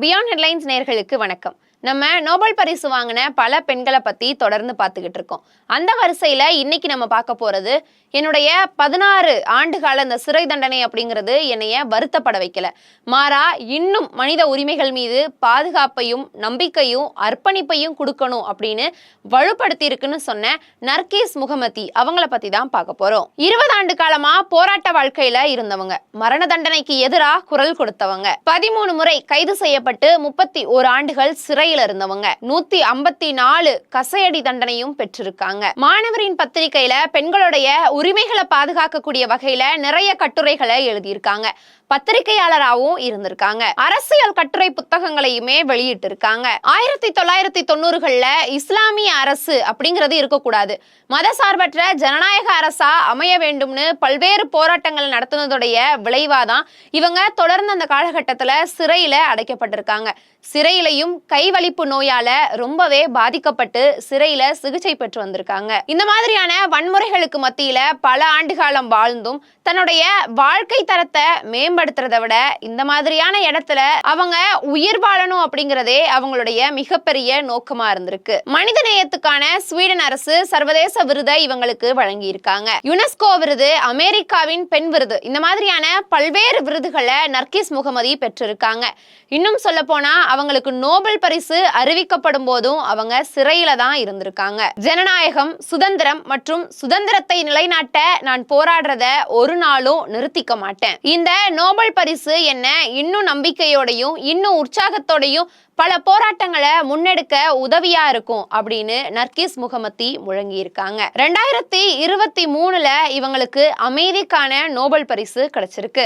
Beyond headlines நேர்களுக்கு வணக்கம். நம்ம நோபல் பரிசு வாங்கின பல பெண்களை பற்றி தொடர்ந்து பார்த்துக்கிட்டு இருக்கோம். அந்த வரிசையில் இன்னைக்கு நம்ம பார்க்க போகிறது என்னுடைய பதினாறு ஆண்டுகால இந்த சிறை தண்டனை அப்படிங்கிறது என்னைய வருத்தப்பட வைக்கல. மாறா இன்னும் மனித உரிமைகள் மீது பாதுகாப்பையும் நம்பிக்கையும் அர்ப்பணிப்பையும் கொடுக்கணும் அப்படின்னு வலுப்படுத்தி இருக்குன்னு சொன்ன நர்கீஸ் முகமதி அவங்கள பற்றி தான் பார்க்க போகிறோம் இருபது ஆண்டு காலமாக போராட்ட வாழ்க்கையில் இருந்தவங்க. மரண தண்டனைக்கு எதிராக குரல் கொடுத்தவங்க. பதிமூணு முறை கைது செய்யப்பட்டு முப்பத்தி ஒரு ஆண்டுகள் சிறையில் இருந்தவங்க. நூத்தி ஐம்பத்தி நாலு கசையடி தண்டனையும் பெற்றிருக்காங்க. மாணவரின் பத்திரிகையில பெண்களுடைய உரிமைகளை பாதுகாக்கக்கூடிய வகையில நிறைய கட்டுரைகளை எழுதியிருக்காங்க. பத்திரிகையாளராகவும் இருந்திருக்காங்க. அரசியல் கட்டுரை புத்தகங்களையுமே வெளியிட்டு இருக்காங்க ஆயிரத்தி தொள்ளாயிரத்தி தொண்ணூறுகள்ல இஸ்லாமிய அரசு அப்படிங்கிறது இருக்கக்கூடாது. மதசார்பற்ற ஜனநாயக அரசா அமைய வேண்டும்னு பல்வேறு போராட்டங்கள் நடத்தினதுடைய விளைவாதான் இவங்க தொடர்ந்து அந்த காலகட்டத்தில் சிறையில் அடைக்கப்பட்டிருக்காங்க. சிறையிலையும் கைவலிப்பு நோயால ரொம்பவே பாதிக்கப்பட்டு சிறையில சிகிச்சை பெற்று வந்திருக்காங்க. இந்த மாதிரியான வன்முறைகளுக்கு மத்தியில பல ஆண்டு காலம் வாழ்ந்தும் தன்னுடைய வாழ்க்கை தரத்தை மேம்படுத்துறதை விட இந்த மாதிரியான இடத்துல அவங்க உயிர் வாழணும் அப்படிங்கிறதே அவங்களுடைய மிகப்பெரிய நோக்கமா இருந்திருக்கு. மனித நேயத்துக்கான ஸ்வீடன் அரசு சர்வதேச விருதை இவங்களுக்கு வழங்கி இருக்காங்க யுனெஸ்கோ விருது அமெரிக்காவின் பெண் விருது இந்த மாதிரியான பல்வேறு விருதுகளை நர்கிஸ் முகமதி பெற்றிருக்காங்க. இன்னும் சொல்ல போனா அவங்களுக்கு நோபல் பரிசு அறிவிக்கப்படும் போதும் அவங்க சிறையில தான் இருந்திருக்காங்க. ஜனநாயகம் சுதந்திரம் மற்றும் சுதந்திரத்தை நிலைநாட்ட நான் போராடுறத ஒரு நாளும் நிறுத்திக்க மாட்டேன். இந்த நோபல் பரிசு என்ன இன்னும் நம்பிக்கையோடையும் இன்னும் உற்சாகத்தோடையும் பல போராட்டங்களை முன்னெடுக்க உதவியா இருக்கும் அப்படின்னு நர்கிஸ் முகமத்தி முழங்கி இருக்காங்க ரெண்டாயிரத்தி இருபத்தி மூணுல இவங்களுக்கு அமைதிக்கான நோபல் பரிசு கிடைச்சிருக்கு.